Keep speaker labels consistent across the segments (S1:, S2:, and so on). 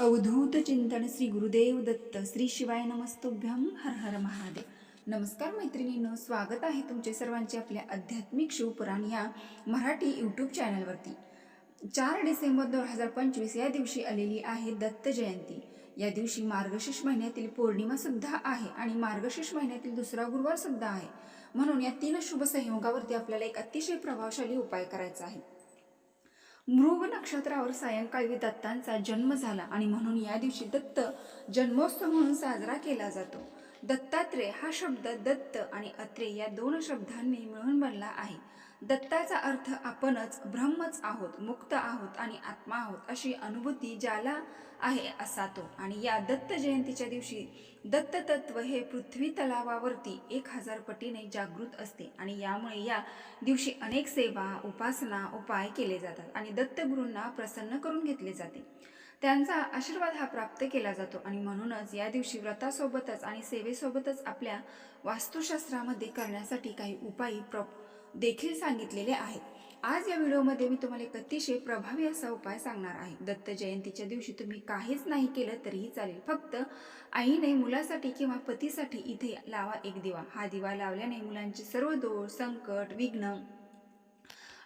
S1: अवधूत चिंतन श्री गुरुदेव दत्त श्री शिवाय नमस्तुभ्यम हर हर महादेव. नमस्कार मैत्रिणींनो स्वागत आहे तुमचे सर्वांचे आपल्या आध्यात्मिक शिवपुराण या मराठी यूट्यूब चॅनलवरती चार डिसेंबर दोन हजार पंचवीस या दिवशी आलेली आहे दत्त जयंती. या दिवशी मार्गशीर्ष महिन्यातील पौर्णिमा सुद्धा आहे आणि मार्गशीर्ष महिन्यातील दुसरा गुरुवार सुद्धा आहे. म्हणून या तीन शुभ संयोगावरती आपल्याला एक अतिशय प्रभावशाली उपाय करायचा आहे. मृग नक्षत्रावर सायंकाळी दत्तांचा जन्म झाला आणि म्हणून या दिवशी दत्त जन्मोत्सव म्हणून साजरा केला जातो. दत्तात्रेय हा शब्द दत्त आणि अत्रे या दोन शब्दांनी मिळून बनला आहे. दत्ताचा अर्थ आपणच ब्रह्मच आहोत मुक्त आहोत आणि आत्मा आहोत अशी अनुभूती ज्याला आहे असा तो. आणि या दत्त जयंतीच्या दिवशी दत्त तत्व हे पृथ्वी तलावावरती एक हजार पटीने जागृत असते आणि यामुळे या दिवशी अनेक सेवा उपासना उपाय केले जातात आणि दत्तगुरूंना प्रसन्न करून घेतले जाते. त्यांचा आशीर्वाद हा प्राप्त केला जातो आणि म्हणूनच या दिवशी व्रतासोबतच आणि सेवेसोबतच आपल्या वास्तुशास्त्रामध्ये करण्यासाठी काही उपाय प्र देखील सांगितलेले आहेत. आज या व्हिडिओमध्ये मी तुम्हाला एक अतिशय प्रभावी असा उपाय सांगणार आहे. दत्त जयंतीच्या दिवशी तुम्ही काहीच नाही केलं तरीही चालेल. फक्त आईने मुलासाठी किंवा पतीसाठी इथे लावा एक दिवा. हा दिवा लावल्याने मुलांचे सर्व दोष संकट विघ्न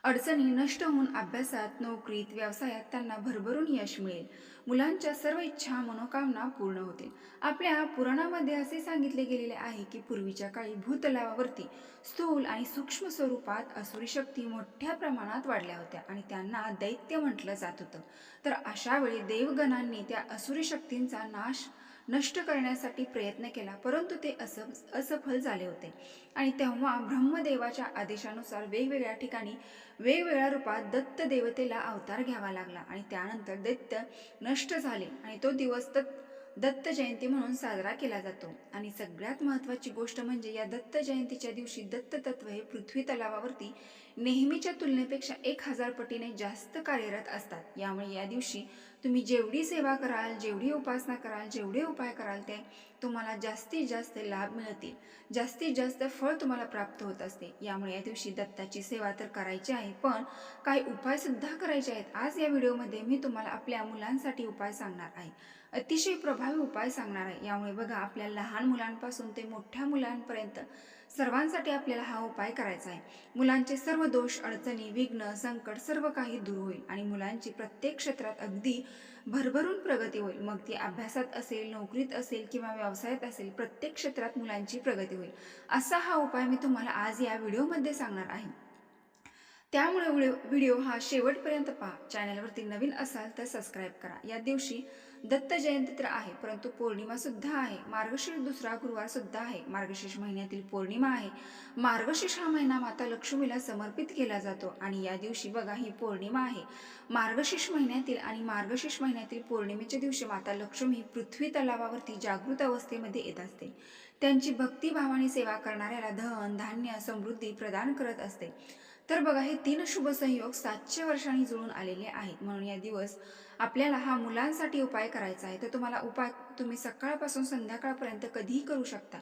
S1: अडचणी नष्ट होऊन अभ्यासात नोकरीत व्यवसायात त्यांना भरभरून यश मिळेल. मुलांच्या सर्व इच्छा मनोकामना पूर्ण होतील. आपल्या पुराणामध्ये असे सांगितले गेलेले आहे की पूर्वीच्या काळी भूतलावावरती स्थूल आणि सूक्ष्म स्वरूपात असुरी शक्ती मोठ्या प्रमाणात वाढल्या होत्या आणि त्यांना दैत्य म्हटलं जात होतं. तर अशावेळी देवगणांनी त्या असुरी शक्तींचा नाश नष्ट करण्यासाठी प्रयत्न केला. परंतु ते अस असफल झाले होते. आणि तेव्हा ब्रह्मदेवाच्या आदेशानुसार वेगवेगळ्या ठिकाणी वेगवेगळ्या रूपात दत्त देवतेला अवतार घ्यावा लागला आणि त्यानंतर दैत्य नष्ट झाले आणि तो दिवस दत्त दत्त जयंती म्हणून साजरा केला जातो. आणि सगळ्यात महत्त्वाची गोष्ट म्हणजे या दत्त जयंतीच्या दिवशी दत्त तत्व हे पृथ्वी तलावावरती नेहमीच्या तुलनेपेक्षा एक हजार पटीने जास्त कार्यरत असतात. यामुळे या दिवशी तुम्ही जेवढी सेवा कराल जेवढी उपासना कराल जेवढे उपाय कराल ते तुम्हाला जास्तीत जास्त लाभ मिळतील. जास्तीत जास्त फळ तुम्हाला प्राप्त होत असते. यामुळे या दिवशी दत्ताची सेवा तर करायची आहे पण काही उपायसुद्धा करायचे आहेत. आज या व्हिडिओमध्ये मी तुम्हाला आपल्या मुलांसाठी उपाय सांगणार आहे. अतिशय प्रभावी उपाय सांगणार आहे. यामुळे बघा आपल्या लहान मुलांपासून ते मोठ्या मुलांपर्यंत सर्वांसाठी आपल्याला हा उपाय करायचा आहे. मुलांचे सर्व दोष अडचणी विघ्न संकट सर्व काही दूर होईल आणि मुलांची प्रत्येक क्षेत्रात अगदी भरभरून प्रगती होईल. मग ती अभ्यासात असेल नोकरीत असेल किंवा व्यवसायात असेल प्रत्येक क्षेत्रात मुलांची प्रगती होईल. असा हा उपाय मी तुम्हाला आज या व्हिडिओमध्ये सांगणार आहे. त्यामुळे व्हिडिओ हा शेवटपर्यंत पहा. चॅनलवरती नवीन असाल तर सबस्क्राईब करा. या दिवशी दत्त जयंती तर आहे परंतु पौर्णिमा सुद्धा आहे. मार्गशीर्ष दुसरा गुरुवार सुद्धा आहे. मार्गशीर्ष महिन्यातील पौर्णिमा आहे. मार्गशीर्ष हा महिना माता लक्ष्मीला समर्पित केला जातो आणि या दिवशी बघा ही पौर्णिमा आहे. मार्गशीर्ष महिन्यातील आणि मार्गशीर्ष महिन्यातील पौर्णिमेच्या दिवशी माता लक्ष्मी पृथ्वी तलावावरती जागृत अवस्थेमध्ये येत असते. त्यांची भक्तिभावाने सेवा करणाऱ्याला धन धान्य समृद्धी प्रदान करत असते. तर बघा हे तीन शुभ संयोग सातशे वर्षांनी जुळून आलेले आहेत. म्हणून या दिवस आपल्याला हा मुलांसाठी उपाय करायचा आहे तर तुम्हाला उपाय तुम्ही सकाळपासून संध्याकाळपर्यंत कधीही करू शकता.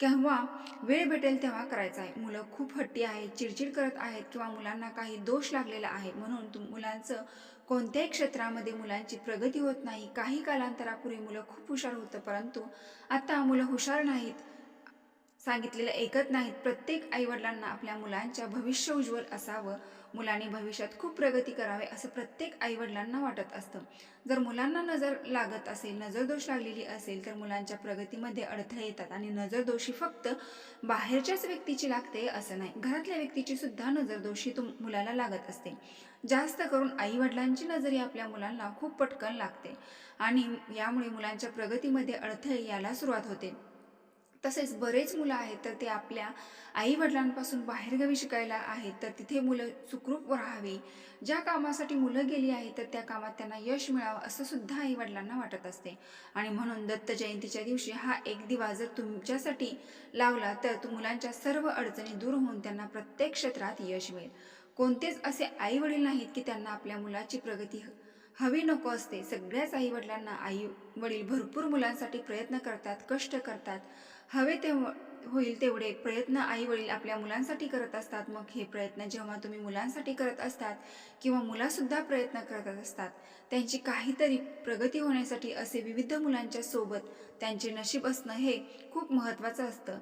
S1: केव्हा वेळ भेटेल तेव्हा करायचा आहे. मुलं खूप हट्टी आहेत चिडचिड करत आहेत किंवा मुलांना काही दोष लागलेला आहे म्हणून तुम मुलांचं कोणत्याही क्षेत्रामध्ये मुलांची प्रगती होत नाही. काही कालांतरापूर्वी मुलं खूप हुशार होतं परंतु आता मुलं हुशार नाहीत. सांगितलेलं ऐकत नाहीत. प्रत्येक आईवडिलांना आपल्या मुलांच्या भविष्य उज्ज्वल असावं. मुलांनी भविष्यात खूप प्रगती करावे असं प्रत्येक आईवडिलांना वाटत असतं. जर मुलांना नजर लागत असेल नजर दोष लागलेली असेल तर मुलांच्या प्रगतीमध्ये अडथळे येतात आणि नजर दोषी फक्त बाहेरच्याच व्यक्तीची लागते असं नाही. घरातल्या व्यक्तीची सुद्धा नजर दोषी तुम मुलाला लागत असते. जास्त करून आईवडिलांची नजर ही आपल्या मुलांना खूप पटकन लागते आणि यामुळे मुलांच्या प्रगतीमध्ये अडथळे यायला सुरुवात होते. तसेच बरेच मुलं आहेत तर ते आपल्या आईवडिलांपासून बाहेरगावी शिकायला आहेत तर तिथे मुलं सुखरूप राहावी. ज्या कामासाठी मुलं गेली आहेत तर त्या कामात त्यांना यश मिळावं असं सुद्धा आईवडिलांना वाटत असते. आणि म्हणून दत्त जयंतीच्या दिवशी हा एक दिवा जर तुमच्यासाठी लावला तर तु मुलांच्या सर्व अडचणी दूर होऊन त्यांना प्रत्येक क्षेत्रात यश मिळेल. कोणतेच असे आई वडील नाहीत की त्यांना आपल्या मुलाची प्रगती हवी नको असते. सगळ्याच आई वडिलांना आई वडील भरपूर मुलांसाठी प्रयत्न करतात कष्ट करतात. हवे तेव्हा होईल तेवढे प्रयत्न आई वडील आपल्या मुलांसाठी करत असतात. मग हे प्रयत्न जेव्हा तुम्ही मुलांसाठी करत असतात किंवा मुलासुद्धा प्रयत्न करत असतात त्यांची काहीतरी प्रगती होण्यासाठी असे विविध मुलांच्या सोबत त्यांचे नशीब असणं हे खूप महत्त्वाचं असतं.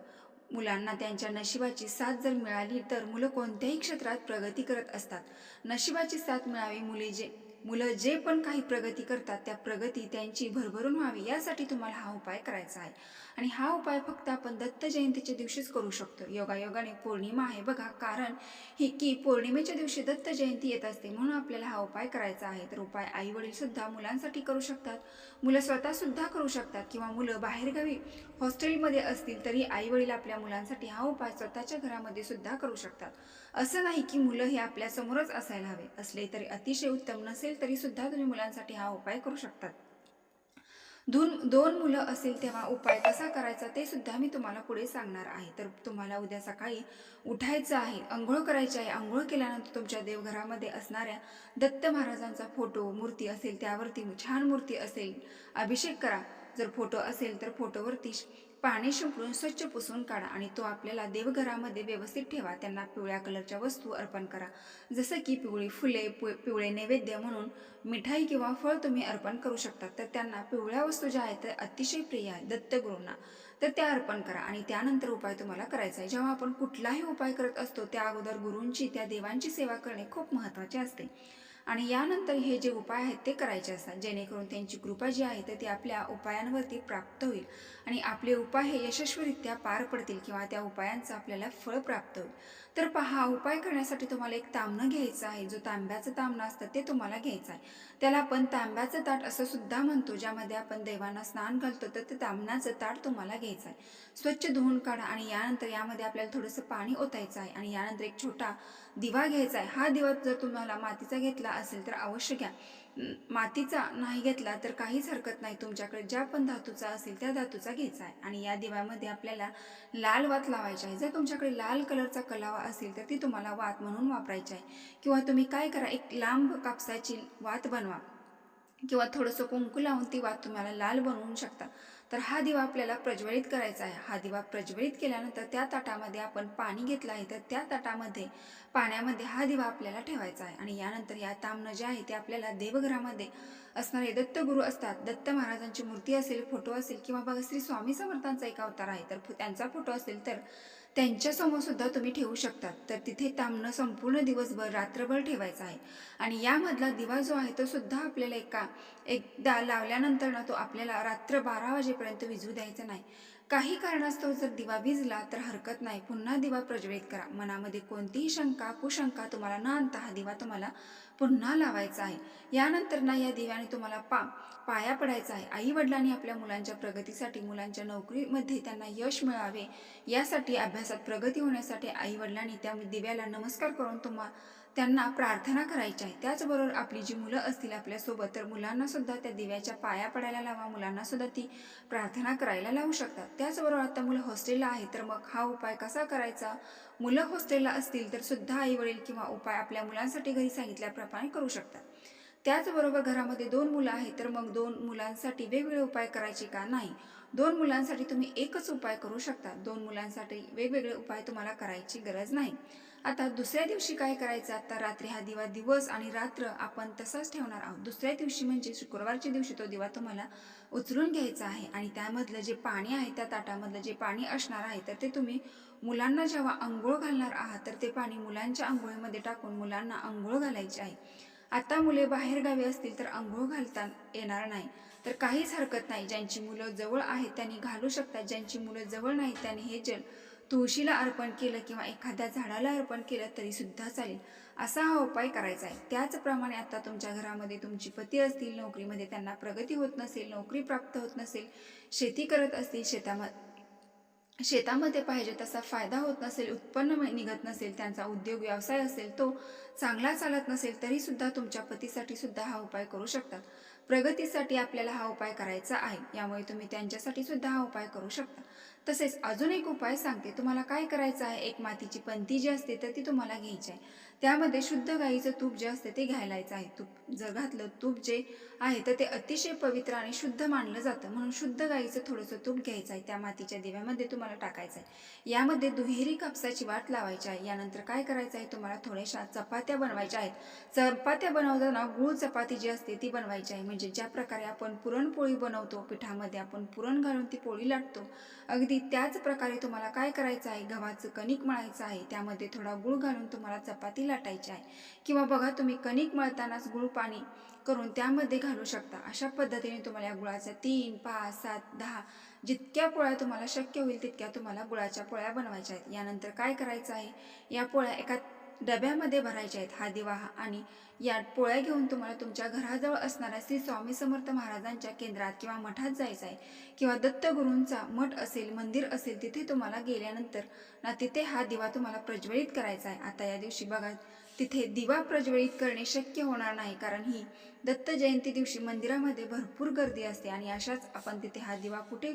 S1: मुलांना त्यांच्या नशिबाची साथ जर मिळाली तर मुलं कोणत्याही क्षेत्रात प्रगती करत असतात. नशिबाची साथ मिळावी मुले जे मुलं जे पण काही प्रगती करतात त्या प्रगती त्यांची भरभरून व्हावी यासाठी तुम्हाला हा उपाय करायचा आहे. आणि हा उपाय फक्त आपण दत्त जयंतीच्या दिवशीच करू शकतो. योगायोगाने पौर्णिमा आहे बघा कारण ही की पौर्णिमेच्या दिवशी दत्त जयंती येत असते म्हणून आपल्याला हा उपाय करायचा आहे. तर उपाय आई वडील सुद्धा मुलांसाठी करू शकतात. मुलं स्वतः सुद्धा करू शकतात किंवा मुलं बाहेरगावी हॉस्टेलमध्ये असतील तरी आई वडील आपल्या मुलांसाठी हा उपाय स्वतःच्या घरामध्ये सुद्धा करू शकतात. असं नाही की मुलं हे आपल्यासमोरच असायला हवे असले तरी अतिशय उत्तम नसेल तरी सुद्धा तुम्ही मुलांसाठी हा उपाय करू शकतात. दोन दोन मुलं असेल तेव्हा उपाय कसा करायचा ते सुद्धा मी तुम्हाला पुढे सांगणार आहे. तर तुम्हाला उद्या सकाळी उठायचं आहे आंघोळ करायची आहे. आंघोळ केल्यानंतर तुमच्या देवघरामध्ये असणाऱ्या दत्त महाराजांचा फोटो मूर्ती असेल त्यावरती छान मूर्ती असेल अभिषेक करा. जर फोटो असेल तर फोटोवरती पाणी शिंपडून स्वच्छ पुसून काढा आणि तो आपल्याला देवघरामध्ये व्यवस्थित ठेवा. त्यांना पिवळ्या कलरच्या वस्तू अर्पण करा. जसं की पिवळी फुले पि पिवळे नैवेद्य म्हणून मिठाई किंवा फळ तुम्ही अर्पण करू शकता. तर त्यांना पिवळ्या वस्तू ज्या आहेत अतिशय प्रिय आहेत. दत्तगुरूंना तर त्या अर्पण करा आणि त्यानंतर उपाय तुम्हाला करायचा आहे. जेव्हा आपण कुठलाही उपाय करत असतो त्या अगोदर गुरूंची त्या देवांची सेवा करणे खूप महत्त्वाचे असते. आणि यानंतर हे जे उपाय आहेत ते करायचे असतात. जेणेकरून त्यांची कृपा जी आहे तर ती आपल्या उपायांवरती प्राप्त होईल आणि आपले उपाय हे यशस्वीरित्या पार पडतील किंवा त्या उपायांचं आपल्याला फळ प्राप्त होईल. तर पहा उपाय करण्यासाठी तुम्हाला एक तांबणं घ्यायचं आहे. जो तांब्याचं तांबणं असतं ते तुम्हाला घ्यायचं आहे. त्याला आपण तांब्याचं ताट असं सुद्धा म्हणतो ज्यामध्ये आपण देवांना स्नान घालतो तर ते तांबणाचं ताट तुम्हाला घ्यायचं आहे. स्वच्छ धुवून काढा आणि यानंतर यामध्ये आपल्याला थोडंसं पाणी ओतायचं आहे आणि यानंतर एक छोटा दिवा घ्यायचा आहे. हा दिवा जर तुम्हाला मातीचा घेतला असेल तर अवश्य घ्या. मातीचा नाही घेतला तर काहीच हरकत नाही. तुमच्याकडे ज्या पण धातूचा असेल त्या धातूचा घ्यायचा आहे. आणि या दिव्यामध्ये आपल्याला लाल वात लावायची आहे. जर तुमच्याकडे लाल कलरचा कलावा असेल तर ती तुम्हाला वात म्हणून वापरायची आहे. किंवा तुम्ही काय करा एक लांब कापसाची वात बनवा. किंवा थोडंसं कुंकू लावून ती वात तुम्हाला लाल बनवू शकता. तर हा दिवा आपल्याला प्रज्वलित करायचा आहे. हा दिवा प्रज्वलित केल्यानंतर त्या ताटामध्ये आपण पाणी घेतलं आहे. तर त्या ताटामध्ये पाण्यामध्ये हा दिवा आपल्याला ठेवायचा आहे. आणि यानंतर या तामनं जे आहे ते आपल्याला देवघरामध्ये असणारे दत्तगुरू असतात. दत्त महाराजांची मूर्ती असेल फोटो असेल किंवा बघा श्री स्वामी समर्थांचा एक अवतार आहे. तर त्यांचा फोटो असेल तर त्यांच्यासमोर सुद्धा तुम्ही ठेवू शकतात. तर तिथे तांबणं संपूर्ण दिवसभर रात्रभर ठेवायचं आहे. आणि यामधला दिवा जो आहे तो सुद्धा आपल्याला एका एकदा लावल्यानंतर ना तो आपल्याला रात्र बारा वाजेपर्यंत विजू द्यायचा नाही. काही कारणास्तव जर दिवा विजला तर हरकत नाही. पुन्हा दिवा प्रज्वलित करा. मनामध्ये कोणतीही शंका कुशंका तुम्हाला न आणता हा दिवा तुम्हाला पुन्हा लावायचा आहे. यानंतर ना या दिव्याने तुम्हाला पा पाया पडायचा आहे. आई वडिलांनी आपल्या मुलांच्या प्रगतीसाठी मुलांच्या नोकरीमध्ये त्यांना यश मिळावे यासाठी अभ्यासात प्रगती होण्यासाठी आई वडिलांनी त्या दिव्याला नमस्कार करून तुम्हा त्यांना प्रार्थना करायची आहे. त्याचबरोबर आपली जी मुलं असतील आपल्यासोबत तर मुलांनासुद्धा त्या दिव्याच्या पाया पडायला लावा. मुलांनासुद्धा ती प्रार्थना करायला लावू शकतात. त्याचबरोबर आता मुलं हॉस्टेलला आहे तर मग हा उपाय कसा करायचा? मुलं हॉस्टेलला असतील तर सुद्धा आई वडील किंवा उपाय आपल्या मुलांसाठी घरी सांगितल्याप्रमाणे करू शकतात. त्याचबरोबर घरामध्ये दोन मुलं आहेत तर मग दोन मुलांसाठी वेगवेगळे उपाय करायचे का? नाही. दोन मुलांसाठी तुम्ही एकच उपाय करू शकता. दोन मुलांसाठी वेगवेगळे उपाय तुम्हाला करायची गरज नाही. आता दुसऱ्या दिवशी काय करायचं? आता रात्री हा दिवा दिवस आणि रात्र आपण तसाच ठेवणार आहोत. दुसऱ्या दिवशी म्हणजे शुक्रवारच्या दिवशी तो दिवा तुम्हाला उचलून घ्यायचा आहे आणि त्यामधलं जे पाणी आहे त्या ताटामधलं जे पाणी असणार आहे तर ते तुम्ही मुलांना जेव्हा आंघोळ घालणार आहात तर ते पाणी मुलांच्या आंघोळीमध्ये टाकून मुलांना आंघोळ घालायची आहे. आता मुले बाहेरगावी असतील तर आंघोळ घालता येणार नाही. तर काहीच हरकत नाही. ज्यांची मुलं जवळ आहेत त्यांनी घालू शकतात. ज्यांची मुलं जवळ नाहीत त्यांनी हे जल तुळशीला अर्पण केलं किंवा एखाद्या झाडाला अर्पण केलं तरी सुद्धा चालेल. असा हा उपाय करायचा आहे. त्याचप्रमाणे आता तुमच्या घरामध्ये तुमची पती असतील नोकरीमध्ये त्यांना प्रगती होत नसेल नोकरी प्राप्त होत नसेल शेती करत असतील शेतामध्ये शेतामध्ये पाहिजे तसा फायदा होत नसेल उत्पन्न निघत नसेल त्यांचा उद्योग व्यवसाय असेल तो चांगला चालत नसेल तरी सुद्धा तुमच्या पतीसाठी सुद्धा हा उपाय करू शकतात. प्रगतीसाठी आपल्याला हा उपाय करायचा आहे यामुळे तुम्ही त्यांच्यासाठी सुद्धा हा उपाय करू शकता. तसेच अजून एक उपाय सांगते तुम्हाला काय करायचं आहे? एक मातीची पंती जी असते तर ती तुम्हाला घ्यायची आहे. त्यामध्ये शुद्ध गाईचं तूप जे असते ते घालायचं आहे. तूप जर घातलं तूप जे आहे तर ते अतिशय पवित्र आणि शुद्ध मानलं जातं. म्हणून शुद्ध गाईचं थोडंसं तूप घ्यायचं आहे. त्या मातीच्या दिव्यामध्ये तुम्हाला टाकायचं आहे. यामध्ये दुहेरी कापसाची वाट लावायची आहे. यानंतर काय करायचं आहे? तुम्हाला थोड्याशा चपात्या बनवायच्या आहेत. चपात्या बनवताना गूळ चपाती जी असते ती बनवायची आहे. म्हणजे ज्या प्रकारे आपण पुरणपोळी बनवतो पिठामध्ये आपण पुरण घालून ती पोळी लाटतो अगदी त्याच प्रकारे तुम्हाला काय करायचं आहे? गव्हाचं कणिक मळायचं आहे. त्यामध्ये थोडा गूळ घालून तुम्हाला चपाती लाटायची आहे. किंवा बघा तुम्ही कणिक मळतानाच गूळ पाणी करून त्यामध्ये घालू शकता. अशा पद्धतीने तुम्हाला या गुळाच्या तीन पाच सात दहा जितक्या पोळ्या तुम्हाला शक्य होईल तितक्या तुम्हाला गुळाच्या पोळ्या बनवायच्या आहेत. यानंतर काय करायचं आहे? या पोळ्या एका डब्यामध्ये भरायच्या आहेत हा दिवा आणि या पोळ्या घेऊन तुम्हाला तुमच्या घराजवळ असणाऱ्या श्री स्वामी समर्थ महाराजांच्या केंद्रात किंवा मठात जायचं आहे. किंवा दत्तगुरूंचा मठ असेल मंदिर असेल तिथे तुम्हाला गेल्यानंतर ना तिथे हा दिवा तुम्हाला प्रज्वलित करायचा आहे. आता या दिवशी बघा तिथे दिवा प्रज्वलित करणे शक्य होणार नाही कारण ही दत्त जयंती दिवशी मंदिरामध्ये भरपूर गर्दी असते आणि अशाच आपण तिथे हा दिवा कुठे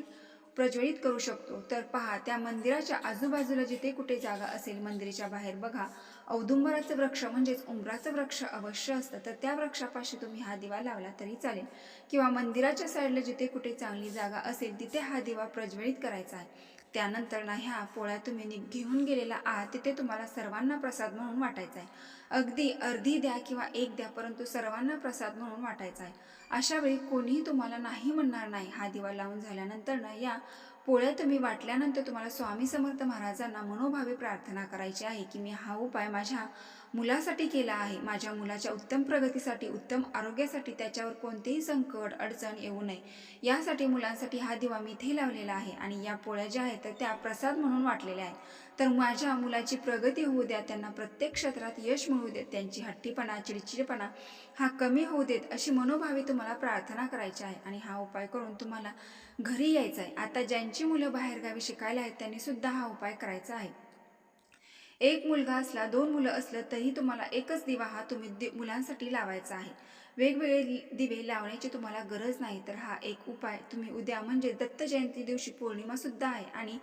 S1: प्रज्वलित करू शकतो? तर पहा त्या मंदिराच्या आजूबाजूला जिथे कुठे जागा असेल मंदिराच्या बाहेर बघा औदुंबराचं वृक्ष म्हणजेच उंबराचं वृक्ष अवश्य असतं. तर त्या वृक्षापाशी तुम्ही हा दिवा लावला तरी चालेल. किंवा मंदिराच्या साईडला जिथे कुठे चांगली जागा असेल तिथे हा दिवा प्रज्वलित करायचा आहे. त्यानंतर ना ह्या पोळ्या तुम्ही नि- घेऊन गेलेला आहात तिथे तुम्हाला सर्वांना प्रसाद म्हणून वाटायचा आहे. अगदी अर्धी द्या किंवा एक द्या परंतु सर्वांना प्रसाद म्हणून वाटायचा आहे. अशा वेळी कोणीही तुम्हाला नाही म्हणणार नाही. हा दिवा लावून झाल्यानंतर ना या पोळ्या तुम्ही वाटल्यानंतर तुम्हाला स्वामी समर्थ महाराजांना मनोभावे प्रार्थना करायची आहे की मी हा उपाय माझ्या मुलासाठी केला आहे. माझ्या मुलाच्या उत्तम प्रगतीसाठी उत्तम आरोग्यासाठी त्याच्यावर कोणतेही संकट अडचण येऊ नये. यासाठी मुलांसाठी हा दिवा मी इथे लावलेला आहे आणि या पोळ्या ज्या आहेत तर त्या प्रसाद म्हणून वाटलेल्या आहेत. तर माझ्या मुलाची प्रगती होऊ द्या त्यांना प्रत्येक क्षेत्रात यश मिळू देत त्यांची हट्टीपणा चिडचिडपणा हा कमी होऊ देत अशी मनोभावे तुम्हाला प्रार्थना करायची आहे आणि हा उपाय करून तुम्हाला घरी यायचं आहे. आता ज्यांची मुलं बाहेरगावी शिकायला आहेत त्यांनी सुद्धा हा उपाय करायचा आहे. एक मुलगा असला दोन मुलं असलं तरी तुम्हाला एकच दिवा हा तुम्ही मुलांसाठी लावायचा आहे. वेगवेगळे दिवे लावण्याची तुम्हाला गरज नाही. तर हा एक उपाय तुम्ही उद्या म्हणजे दत्त जयंती दिवशी पौर्णिमासुद्धा आहे आणि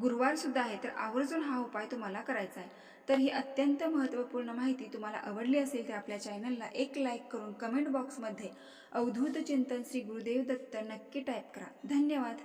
S1: गुरुवारसुद्धा आहे तर आवर्जून हा उपाय तुम्हाला करायचा आहे. तर ही अत्यंत महत्त्वपूर्ण माहिती तुम्हाला आवडली असेल तर आपल्या चॅनलला एक लाईक करून कमेंट बॉक्समध्ये अवधूत चिंतन श्री गुरुदेव दत्त नक्की टाईप करा. धन्यवाद.